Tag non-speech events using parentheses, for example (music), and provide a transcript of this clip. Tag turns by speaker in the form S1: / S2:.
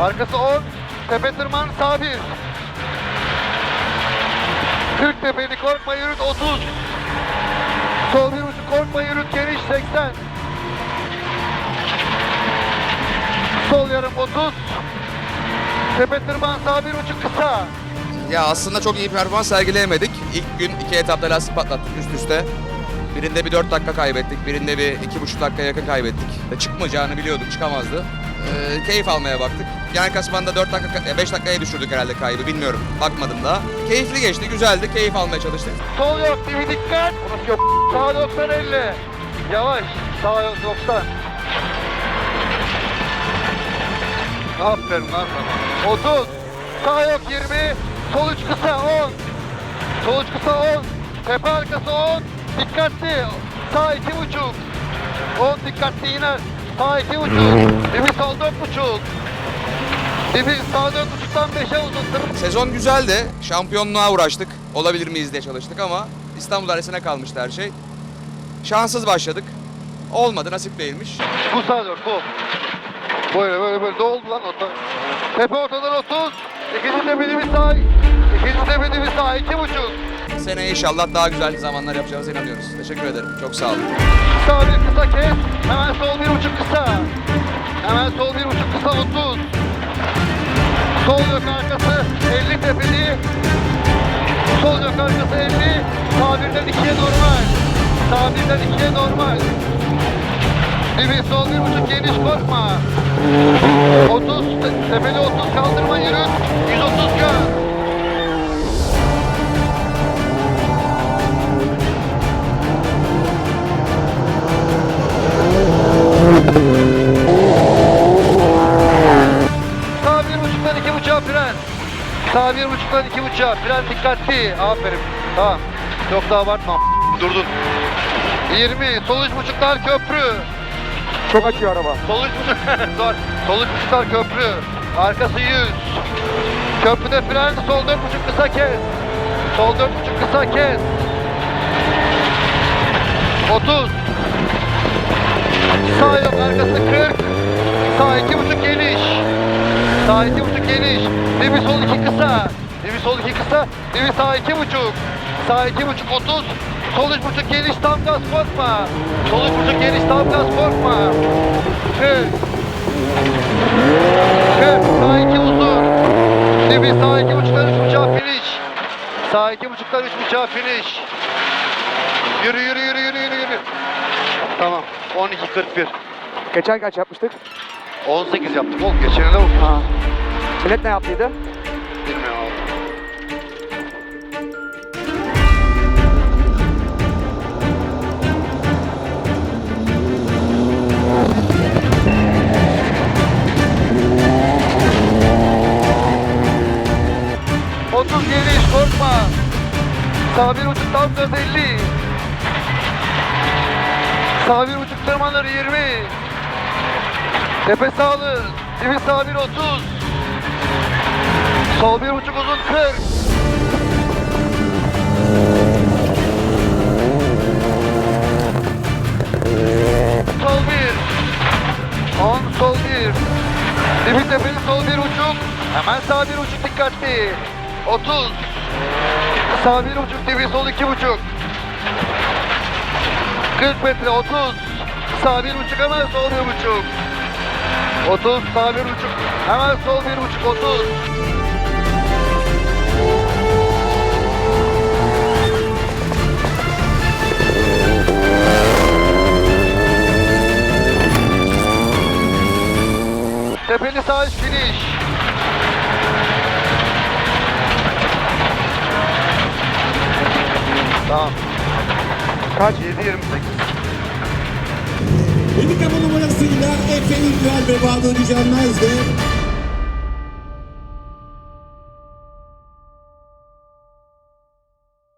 S1: 10. Tepe tırman sağ 1. 40 tepeli korkma yürüt 30. Sol bir buçuk korkma yürüt geniş 80. Sol yarım 30. Tepe tırman sağ bir buçuk kısa.
S2: Ya aslında çok iyi performans sergileyemedik. İlk gün iki etapta lastik patlattık üst üste. Birinde bir 4 dakika kaybettik, birinde bir iki buçuk dakika yakın kaybettik. E, Çıkmayacağını biliyorduk, çıkamazdı. Ee, keyif almaya baktık. Yan kasmanda 4 dakika, 5 dakikaya düşürdük herhalde kaybı, bilmiyorum. Bakmadım daha. Keyifli geçti, güzeldi, keyif almaya çalıştık.
S1: Sol yok bir dikkat. Orası yok. Sağ 90 50. Yavaş. Sağ yok 90. Aferin lan sana. 30. Sağ yok 20. Sol 3 kısa 10. Sol 3 kısa 10. Tepe arkası 10. Dikkatli. Sağ 2 buçuk. 10 dikkatli yine. Sağ 2 buçuk. Dibi sol 4 buçuk. Dibi sağ 4 buçuktan 5'e uzun.
S2: Sezon güzeldi, şampiyonluğa uğraştık. Olabilir miyiz diye çalıştık ama İstanbul Arası'na kalmıştı her şey. Şanssız başladık. Olmadı, nasip değilmiş.
S1: Bu sağa dön bu. Böyle böyle böyle doldu lan orta. Tepe ortadan 30. İkinci tepeli bir sağ. İkinci tepeli bir sağ. iki buçuk.
S2: Seneye inşallah daha güzel zamanlar yapacağımıza inanıyoruz. Teşekkür ederim, çok sağ olun.
S1: Sağ bir kısa kes. Hemen sol bir kısa. Hemen sol bir buçuk kısa 30. Sol yok arkası 50 tepeli. Sol yok arkası 50. Sağ birden ikiye normal. Sağ birden ikiye normal. Dibi sol bir buçuk geniş korkma. Bir buçuktan iki buçuğa fren dikkatli. Aferin. Tamam. Çok da abartma. Durdun. 20. Sol üç buçuklar köprü.
S3: Çok açıyor araba.
S1: Sol üç buçuk. (laughs) Zor. Sol üç buçuklar köprü. Arkası 100. Köprüde fren. Sol dört buçuk kısa kes. Sol dört buçuk kısa kes. 30. Sağ yok arkası 40. Sağ iki buçuk geniş. Sağ iki buçuk geniş. Dibi sol iki kısa. Dibi sol iki kısa. Dibi sağ iki buçuk. Sağ iki buçuk otuz. Sol üç buçuk geniş tam gaz korkma. Sol üç buçuk geniş tam gaz korkma. Kırk. Kırk. Sağ iki uzun. Dibi sağ iki buçuktan üç buçuğa finish. Sağ iki buçuktan üç buçuğa finish. Yürü yürü yürü yürü yürü yürü. Tamam. 12.41.
S3: Geçen kaç yapmıştık?
S1: 18 yaptık oğlum. Olsun.
S3: Ha. Millet ne yaptıydı?
S1: Sağ bir buçuk tam gaz 50. Sağ bir buçuk tırmanır 20. Tepe sağlı. Dibi sağ bir 30. Sol bir buçuk uzun 40. Sol bir. 10 sol bir. Dibi tepeli sol bir buçuk. Hemen sağ bir buçuk dikkatli. 30. Sağ bir buçuk dibi sol iki buçuk. 40 metre 30. Sağ bir buçuk hemen sol bir buçuk. 30 sağ bir buçuk. Hemen sol bir buçuk 30. Kaç? 7.28.
S4: Handikap numarasıyla Efe İlgel ve Bağlı Düzenmez de